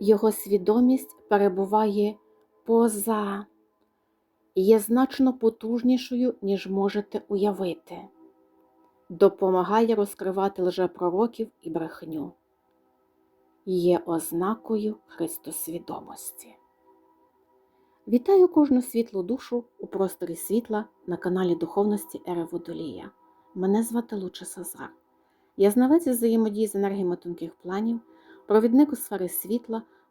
Його свідомість перебуває поза є значно потужнішою, ніж можете уявити. Допомагає розкривати лжепророків і брехню. Є ознакою Христосвідомості. Вітаю кожну світлу душу у просторі світла на каналі Духовності Ери Водолія. Мене звати Луча Сазар. Я знавець взаємодії з енергіями тонких планів, провідник у сфери світла,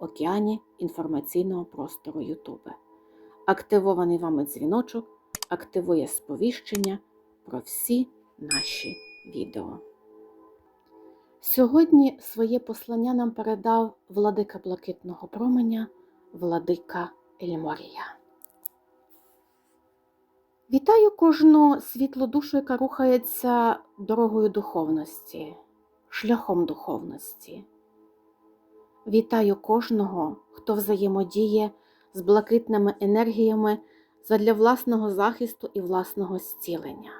океані інформаційного простору YouTube. Активований вами дзвіночок активує сповіщення про всі наші відео. Сьогодні своє послання нам передав владика Блакитного променя, владика Ельморія. Вітаю кожну світлу душу, яка рухається дорогою духовності, шляхом духовності. Вітаю кожного, хто взаємодіє з блакитними енергіями задля власного захисту і власного зцілення.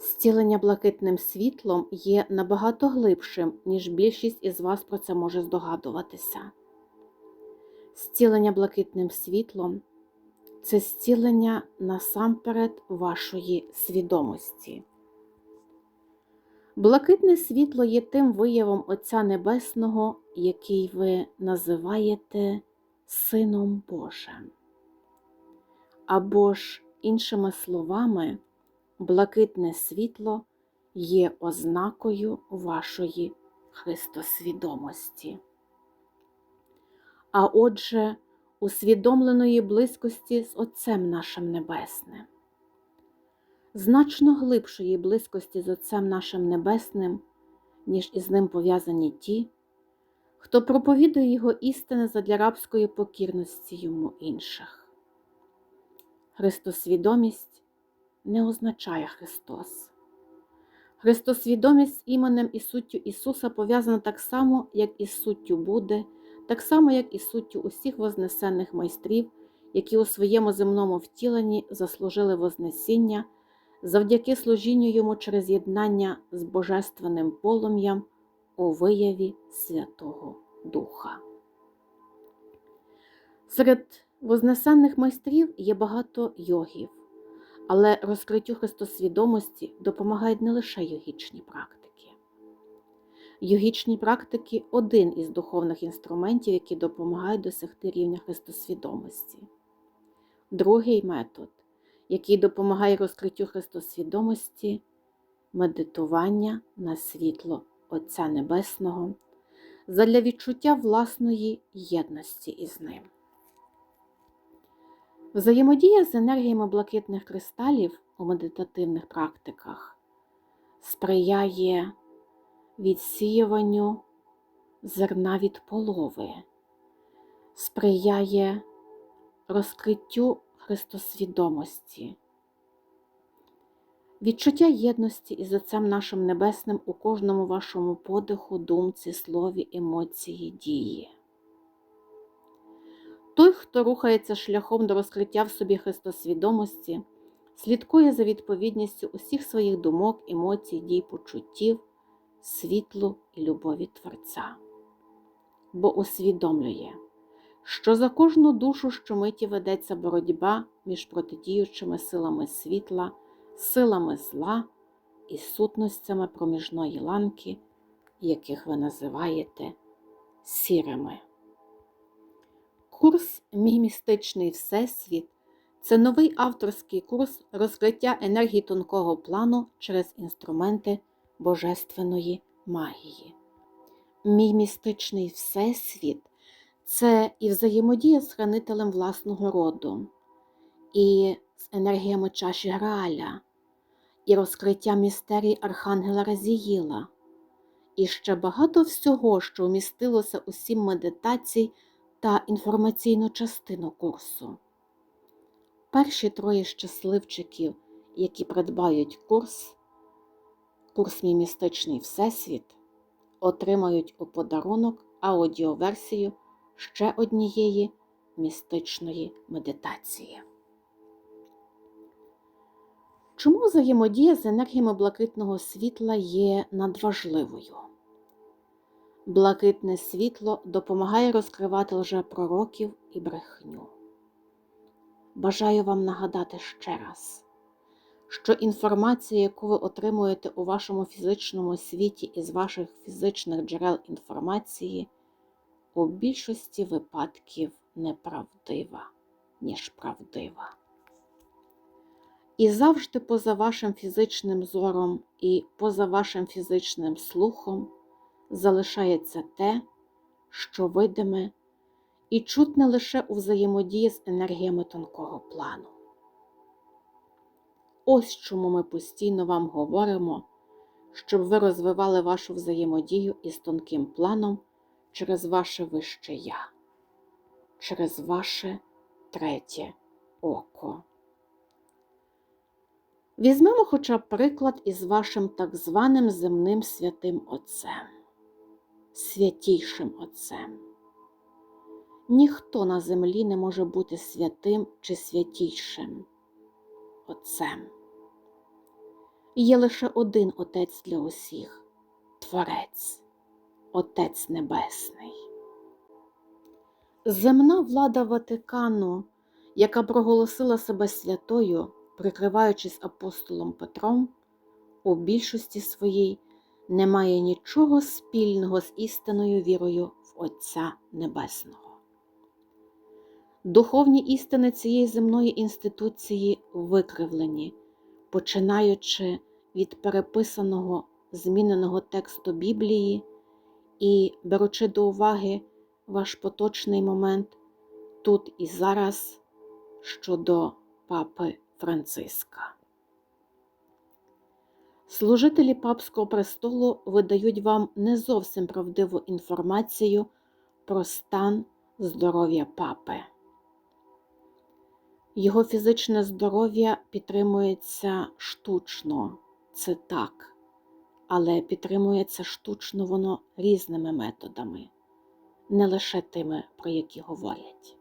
Зцілення блакитним світлом є набагато глибшим, ніж більшість із вас про це може здогадуватися. Зцілення блакитним світлом це зцілення насамперед вашої свідомості. Блакитне світло є тим виявом Отця Небесного, який ви називаєте Сином Божим. Або ж, іншими словами, блакитне світло є ознакою вашої Христосвідомості. А отже, усвідомленої близькості з Отцем нашим Небесним, значно глибшої близькості з Отцем нашим Небесним, ніж із ним пов'язані ті, хто проповідує Його істини задля рабської покірності йому інших. Христосвідомість не означає Христос. Христосвідомість іменем і суттю Ісуса пов'язана так само, як і з суттю Будди, так само, як і з суттю усіх вознесених майстрів, які у своєму земному втіленні заслужили Вознесіння завдяки служінню йому через єднання з Божественним полум'ям у вияві Святого Духа. Серед Вознесенних майстрів є багато йогів, але розкриттю христосвідомості допомагають не лише йогічні практики. Йогічні практики один із духовних інструментів, які допомагають досягти рівня христосвідомості. Другий метод, який допомагає розкриттю христосвідомості медитування на світло Отця Небесного задля відчуття власної єдності із ним. Взаємодія з енергіями блакитних кристалів у медитативних практиках сприяє відсіюванню зерна від полови, сприяє розкриттю Христосвідомості, відчуття єдності із Отцем нашим Небесним у кожному вашому подиху, думці, слові, емоції, дії. Той, хто рухається шляхом до розкриття в собі христосвідомості, слідкує за відповідністю усіх своїх думок, емоцій, дій, почуттів, світлу і любові Творця, бо усвідомлює, що за кожну душу щомиті ведеться боротьба між протидіючими силами світла, силами зла і сутностями проміжної ланки, яких ви називаєте сірими. Курс Мій містичний Всесвіт це новий авторський курс розкриття енергії тонкого плану через інструменти божественної магії. Мій містичний Всесвіт це і взаємодія з хранителем власного роду, і з енергіями чаші Грааля, і розкриття містерій Архангела Разіїла, і ще багато всього, що вмістилося у сім медитацій та інформаційну частину курсу. Перші троє щасливчиків, які придбають курс, курс «Мій містичний Всесвіт, отримають у подарунок аудіоверсію ще однієї містичної медитації. Чому взаємодія з енергіями блакитного світла є надважливою? Блакитне світло допомагає розкривати лжепророків і брехню. Бажаю вам нагадати ще раз, що інформація, яку ви отримуєте у вашому фізичному світі із ваших фізичних джерел інформації, у більшості випадків неправдива, ніж правдива. І завжди поза вашим фізичним зором і поза вашим фізичним слухом залишається те, що видиме і чутне лише у взаємодії з енергіями тонкого плану. Ось чому ми постійно вам говоримо, щоб ви розвивали вашу взаємодію із тонким планом через ваше вище я, через ваше третє око. Візьмемо хоча б приклад із вашим так званим земним святим Отцем, святійшим Отцем. Ніхто на землі не може бути святим чи святійшим Отцем. Є лише один Отець для усіх Творець, Отець Небесний. Земна влада Ватикану, яка проголосила себе святою, прикриваючись апостолом Петром, у більшості своїй не має нічого спільного з істинною вірою в Отця Небесного. Духовні істини цієї земної інституції викривлені, починаючи від переписаного зміненого тексту Біблії і беручи до уваги ваш поточний момент тут і зараз щодо Папи Франциска. Служителі папського престолу видають вам не зовсім правдиву інформацію про стан здоров'я папи. Його фізичне здоров'я підтримується штучно, це так, але підтримується штучно воно різними методами, не лише тими, про які говорять.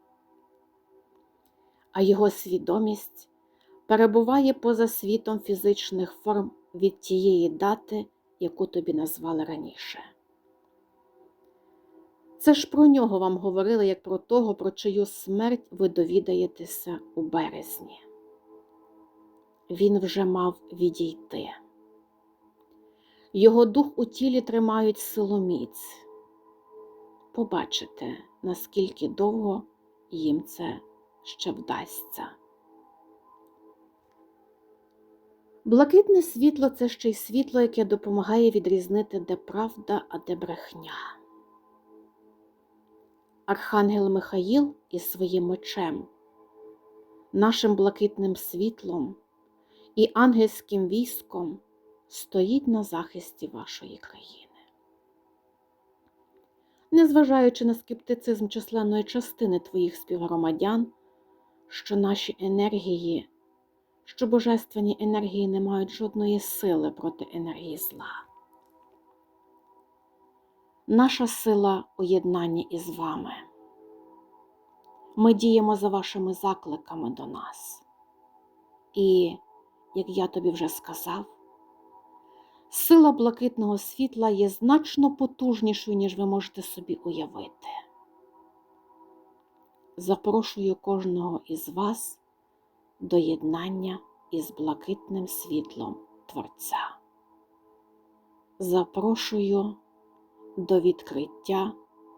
А його свідомість перебуває поза світом фізичних форм від тієї дати, яку тобі назвали раніше. Це ж про нього вам говорили як про того, про чию смерть ви довідаєтеся у березні. Він вже мав відійти. Його дух у тілі тримають силоміць. Побачите, наскільки довго їм це ще вдасться. Блакитне світло це ще й світло, яке допомагає відрізнити, де правда, а де брехня. Архангел Михаїл із своїм мечем, нашим блакитним світлом і ангельським військом стоїть на захисті вашої країни. Незважаючи на скептицизм численної частини твоїх співгромадян, що наші енергії, що божественні енергії не мають жодної сили проти енергії зла. Наша сила у єднанні із вами. Ми діємо за вашими закликами до нас. І, як я тобі вже сказав, сила блакитного світла є значно потужнішою, ніж ви можете собі уявити. Запрошую кожного із вас до єднання із блакитним світлом Творця. Запрошую до відкриття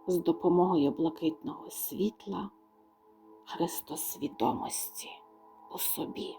з допомогою блакитного світла Христосвідомості у собі.